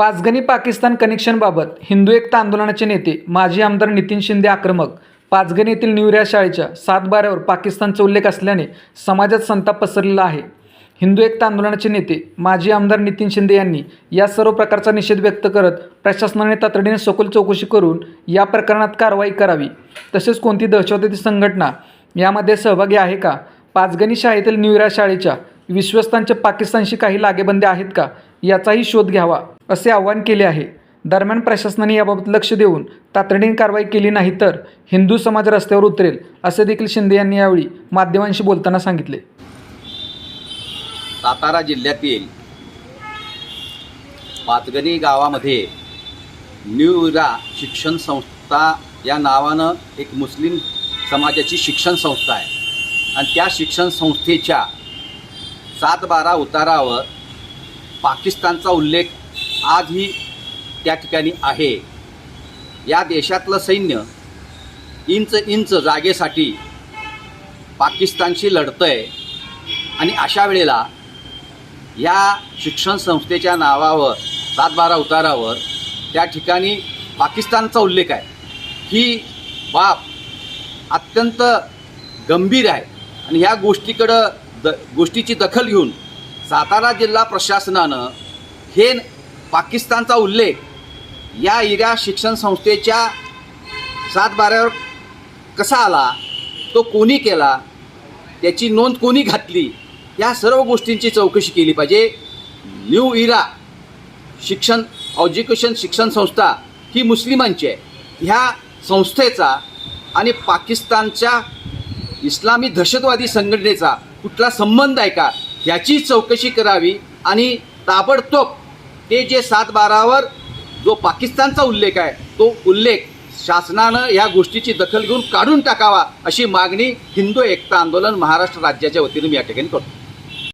पाचगणी पाकिस्तान कनेक्शनबाबत हिंदू एकता आंदोलनाचे नेते माजी आमदार नितीन शिंदे आक्रमक. पाचगणी येथील न्यूऱ्या शाळेच्या सात बाऱ्यावर पाकिस्तानचा उल्लेख असल्याने समाजात संताप पसरलेला आहे. हिंदू एकता आंदोलनाचे नेते माजी आमदार नितीन शिंदे यांनी या सर्व प्रकारचा निषेध व्यक्त करत प्रशासनाने तातडीने सखोल चौकशी करून या प्रकरणात कारवाई करावी. तसेच कोणती दहशतवादी संघटना यामध्ये सहभागी आहे का? पाचगणी शाळेतील न्यूरा शाळेच्या विश्वस्तांचे पाकिस्तानशी काही लागेबंदे आहेत का? याचाही शोध घ्यावा असे आवाहन केले आहे. दरम्यान प्रशासनाने याबाबत लक्ष देऊन तातडीने कारवाई केली नाही तर हिंदू समाज रस्त्यावर उतरेल असे देखील शिंदे यांनी यावेळी माध्यमांशी बोलताना सांगितले. सातारा जिल्ह्यातील पाचगणी गावामध्ये न्यू इरा शिक्षण संस्था या नावानं एक मुस्लिम समाजाची शिक्षण संस्था आहे. आणि त्या शिक्षण संस्थेच्या सात बारा उतारावर पाकिस्तानचा उल्लेख आजही त्या ठिकाणी आहे. या देशातलं सैन्य इंच इंच जागेसाठी पाकिस्तानशी लढतं आहे आणि अशा वेळेला या शिक्षण संस्थेच्या नावावर सातबारा उतारावर त्या ठिकाणी पाकिस्तानचा उल्लेख आहे. ही बाब अत्यंत गंभीर आहे आणि ह्या गोष्टीकडं द गोष्टीची दखल घेऊन सातारा जिल्हा प्रशासनानं हे पाकिस्तानचा उल्लेख या इरा शिक्षण संस्थेच्या सात बाऱ्यावर कसा आला तो कोणी केला त्याची नोंद कोणी घातली या सर्व गोष्टींची चौकशी केली पाहिजे. न्यू इरा शिक्षण एज्युकेशन शिक्षण संस्था ही मुस्लिमांची आहे. ह्या संस्थेचा आणि पाकिस्तानच्या इस्लामी दहशतवादी संघटनेचा कुठला संबंध आहे का? ह्याची चौकशी करावी आणि ताबडतोब ते जे सात बारावर जो पाकिस्तानचा उल्लेख आहे तो उल्लेख शासनानं या गोष्टीची दखल घेऊन काढून टाकावा अशी मागणी हिंदू एकता आंदोलन महाराष्ट्र राज्याच्या वतीने मी या ठिकाणी करतो.